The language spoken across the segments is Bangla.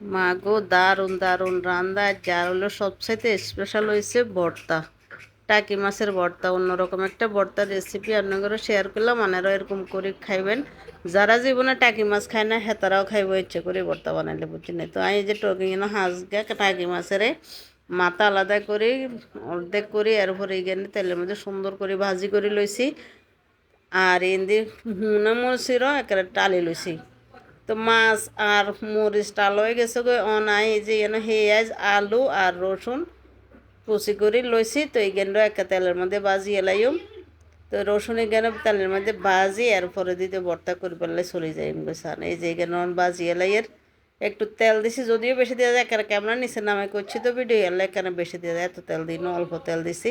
মা গো দারুণ দারুণ রান্না। যার হলো সবচাইতে স্পেশাল হয়েছে ভর্তা। টাকি মাছের ভর্তা, অন্যরকম একটা ভর্তার রেসিপি আপনাদের শেয়ার করলাম। আনারাও এরকম করে খাইবেন। যারা জীবনে টাকি মাছ খায় না হেতারাও খাইব, ইচ্ছে করে ভর্তা বানাইলে বুঝছি না? তো আমি যে টকি হাঁস গা টাকি মাছের মাথা আলাদা করে, অর্ধেক করে এরপরে এখানে তেলের মধ্যে সুন্দর করে ভাজি করে লইছি। আর এন্দি হুনা মরিচিরও একেবারে টালি লইছি। তো মাছ আর মরিচ টাল গেছে গো। অনাই যে এনে হেয়াজ, আলু আর রসুন কুচি করে লইছি। তো এই গেন্ড একটা তেলের মধ্যে বাজি এলাইম তো রসুন এখানে তেলের মধ্যে বাজি এরপরে দিতে ভর্তা করে পেলে চলে যাই সান এই যে এখানে বাজি এলাইয়ের একটু তেল দিছি, যদিও বেশি দেওয়া যায় এখানে ক্যামেরা নিচে নামে করছি তো ভিডিও এলে এখানে বেশি দেওয়া যায়। এত তেল দিই না, অল্প তেল দিছি।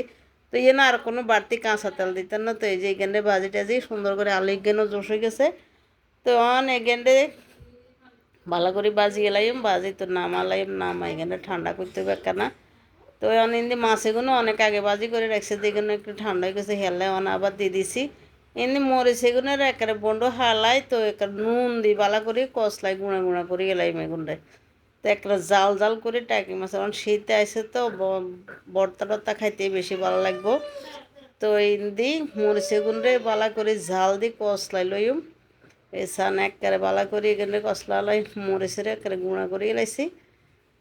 তো ইয়ে না আর কোনো বাড়তি কাঁচা তেল দিতেন না। তো এই যে এখানে বাজি টাজি সুন্দর করে আলু এখানেও জোশ হয়ে গেছে। তো অন এখানে ভালো করে বাজি এলাইম বাজি তো নামালাইম নামা এখানে ঠান্ডা করতে হবে কেনা? তো অনেক মাছেগুলো অনেক আগে বাজি করে রাখছে দেখুন একটু ঠান্ডা হয়ে গেছে, হেলে অন আবার দিয়ে দিছি। এমনি মরিচেগুলো একেবারে বন্ড হালাই তো, একেবারে নুন দি বালা করে কসলাই গুঁড়া গুঁড়া করে এলাই মেগুনটাই তো একটা জাল জাল করে টাকি মাছ এখন শীতে আসে তো বর্তা টর্তা খাইতে বেশি ভালো লাগবো। তো এই দি মরিচেগুনরে বালা করে জাল দি কসলাই লইম। এসান একবারে বালা করে এখানে কসলা লাই মরিচের একেবারে গুঁড়া করে লাইছি।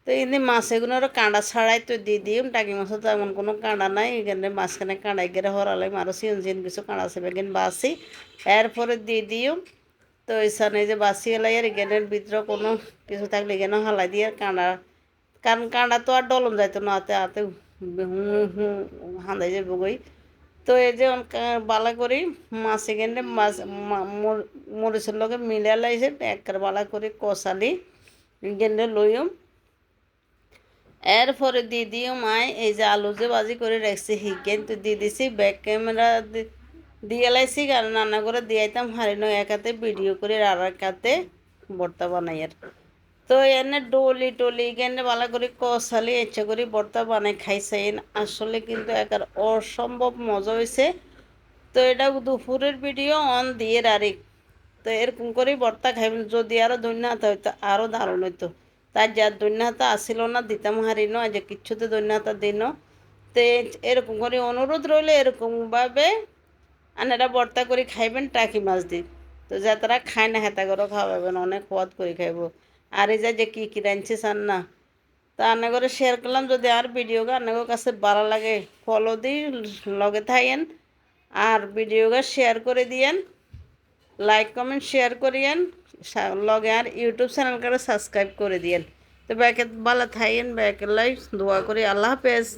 তো এমনি মাছ এগুলোরও কাঁড়া ছাড়াই তো দিয়ে দিম, টাকি মাছও তো এমন কোনো কাঁড়া নাই এখানে মাঝখানে কাঁড়াই গেলে হরালাই আরও সিন সিন কিছু কাঁড়া আছে, বেগিন বাসি। এরপরে দিয়ে দিও, তো এসানে যে বাসি এলাই আর এখানের ভিতরে কোনো কিছু থাকলে এখানে হালাই দিয়ে কাঁড়া, কারণ কাঁড়া তো আর ডলম যাইতো না, হাতে হাতে হাঁদাই যাব গই তো এই যে বালা করি মাছ এখানে মাছ মরিচের লগে মিলে লাইছে, একবার বালা করে কষালি গেন্ডে লইম এরপরে দিয়ে দিও মায় এই যে আলু যে বাজি করে রাখছি হিকেন তো দিয়ে দিছি ব্যাক ক্যামেরা দিয়ে লাইছি, কারণ রান্না করে দিয়ে দিয়াইতাম হারিনো একাতে ভিডিও করে আর একাতে ভর্তা বানাই আর তো এনে ডলি টলি এখানে ভালো করে কষালি ইচ্ছা করে ভর্তা বানাই খাইছেন আসলে কিন্তু একার অসম্ভব মজা হয়েছে তো এটা দুপুরের ভিডিও অন দিয়ে আরেক তো এরকম করেই ভর্তা খাইবেন যদি আরও ধন্যবাদ হইতো আরও দারুণ হইতো তার যার দৈন্যতা আসিল না, দিতাম হারিন আজ কিচ্ছুতে দৈন্যতা দিন তো এরকম করে অনুরোধ রইলে এরকমভাবে আনারা বর্তা করে খাইবেন টাকি মাছ দিয়ে তো যা তারা খায় না হেতা করে খাওয়াবেন অনেক সোয়াদ করে খাইব আর এই যে কী কী রাঁধছে চান না তা করে শেয়ার করলাম, যদি আর ভিডিওগা করে কাছে ভালো লাগে ফলো দিই, লগে থাকেন আর ভিডিওগা শেয়ার করে দিয়েন লাইক কমেন্ট শেয়ার করিয়েন লগে আর ইউটিউব চ্যানেল করে সাবস্ক্রাইব করে দিয়েন। তো ব্যাকে ভালো থাকেন ব্যাকের লাইফ দোয়া করি, আল্লাহ হাফেজ।